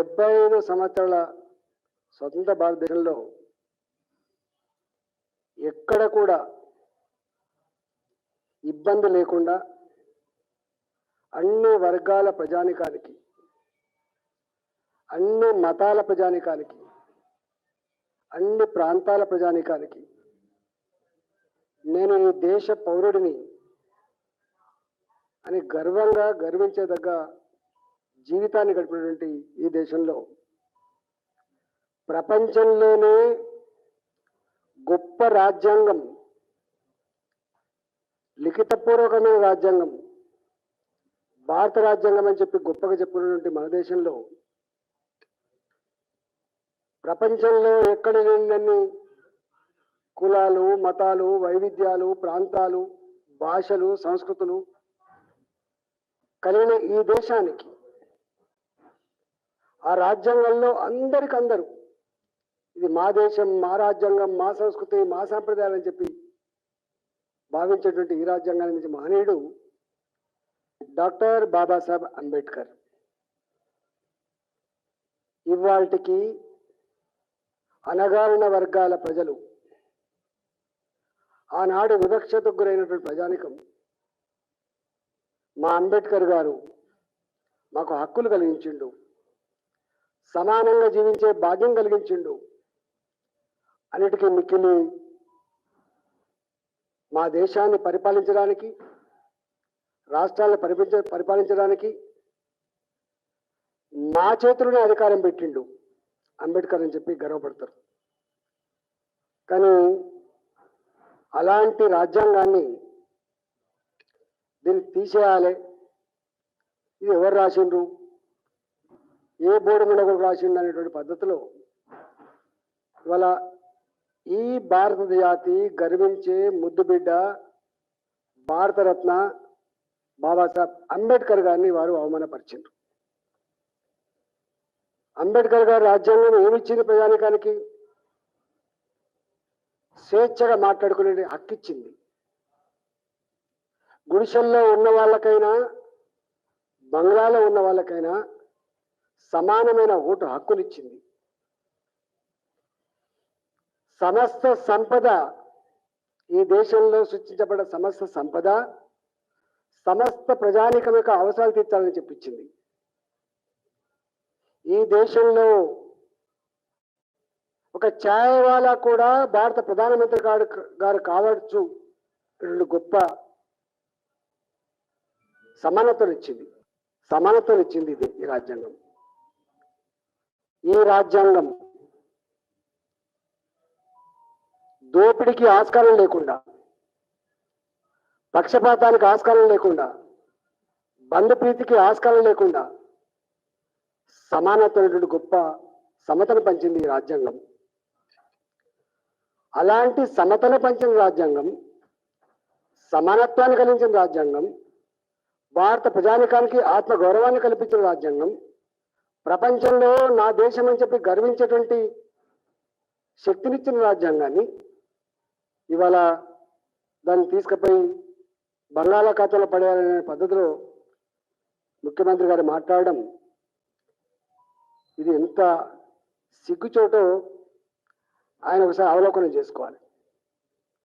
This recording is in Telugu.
డెబ్బై ఐదు సంవత్సరాల స్వతంత్ర భారతదేశంలో ఎక్కడ కూడా ఇబ్బంది లేకుండా అన్ని వర్గాల ప్రజానికానికి అన్ని మతాల ప్రజానికానికి అన్ని ప్రాంతాల ప్రజానికానికి నేను ఈ దేశ పౌరుడిని అని గర్వంగా గర్వించేదగ్గ జీవితాన్ని గడిపినటువంటి ఈ దేశంలో ప్రపంచంలోనే గొప్ప రాజ్యాంగం లిఖితపూర్వకమైన రాజ్యాంగం భారత రాజ్యాంగం అని చెప్పి గొప్పగా చెప్పుకున్నటువంటి మన దేశంలో ప్రపంచంలో ఎక్కడ లేని కులాలు మతాలు వైవిధ్యాలు ప్రాంతాలు భాషలు సంస్కృతులు కలిగిన ఈ దేశానికి ఆ రాజ్యాంగంలో అందరికందరూ ఇది మా దేశం మా రాజ్యాంగం మా సంస్కృతి మా సాంప్రదాయాలు అని చెప్పి భావించేటువంటి ఈ రాజ్యాంగాన్ని నుంచి మహనీయుడు డాక్టర్ బాబాసాహెబ్ అంబేద్కర్. ఇవాళకి అనగారిన వర్గాల ప్రజలు ఆనాడు వివక్షతకు గురైనటువంటి ప్రజానికం మా అంబేద్కర్ గారు మాకు హక్కులు కలిగించిండు. సమానంగా జీవించే భాగ్యం కలిగించిండు. అన్నిటికీ మిక్కిలి మా దేశాన్ని పరిపాలించడానికి రాష్ట్రాలను పరిపించ పరిపాలించడానికి మా చేతిలోనే అధికారం పెట్టిండు. అంబేద్కర్ అని చెప్పి గర్వపడతారు. కానీ అలాంటి రాజ్యాంగాన్ని దీన్ని తీసేయాలి. ఇది ఎవరు రాసిండ్రు? ఏ బోర్డు మనకు ఒకరు రాసిండు అనేటువంటి పద్ధతిలో ఇవాళ ఈ భారత జాతి గర్వించే ముద్దుబిడ్డ భారతరత్న బాబాసాహెబ్ అంబేద్కర్ గారిని వారు అవమానపరిచిండ్రు. అంబేద్కర్ గారు రాజ్యాంగం ఏమిచ్చింది ప్రజానికానికి? స్వేచ్ఛగా మాట్లాడుకునే హక్కు ఇచ్చింది గుడిసెల్లో ఉన్న వాళ్ళకైనా బంగ్లాలో ఉన్న వాళ్ళకైనా సమానమైన ఓటు హక్కునిచ్చింది. సమస్త సంపద ఈ దేశంలో సృష్టించబడిన సమస్త సంపద సమస్త ప్రజానికం యొక్క అవసరాలు తీర్చాలని చెప్పించింది. ఈ దేశంలో ఒక ఛాయవాలా కూడా భారత ప్రధానమంత్రి గారు గారు కావచ్చు రెండు గొప్ప సమానతలు ఇచ్చింది సమానతలు ఇచ్చింది ఇది ఈ రాజ్యాంగం. ఈ రాజ్యాంగం దోపిడికి ఆస్కారం లేకుండా పక్షపాతానికి ఆస్కారం లేకుండా బంధుప్రీతికి ఆస్కారం లేకుండా సమానతమైనటువంటి గొప్ప సమతను పంచింది ఈ రాజ్యాంగం. అలాంటి సమతను పంచిన రాజ్యాంగం సమానత్వాన్ని కలిగించిన రాజ్యాంగం భారత ప్రజానికానికి ఆత్మ గౌరవాన్ని కల్పించిన రాజ్యాంగం ప్రపంచంలో నా దేశం అని చెప్పి గర్వించేటువంటి శక్తినిచ్చిన రాజ్యాంగాన్ని ఇవాళ దాన్ని తీసుకుపోయి బంగాళాఖాతంలో పడేయాలనే పద్ధతిలో ముఖ్యమంత్రి గారు మాట్లాడడం ఇది ఎంత సిగ్గుచోటో ఆయన ఒకసారి అవలోకనం చేసుకోవాలి.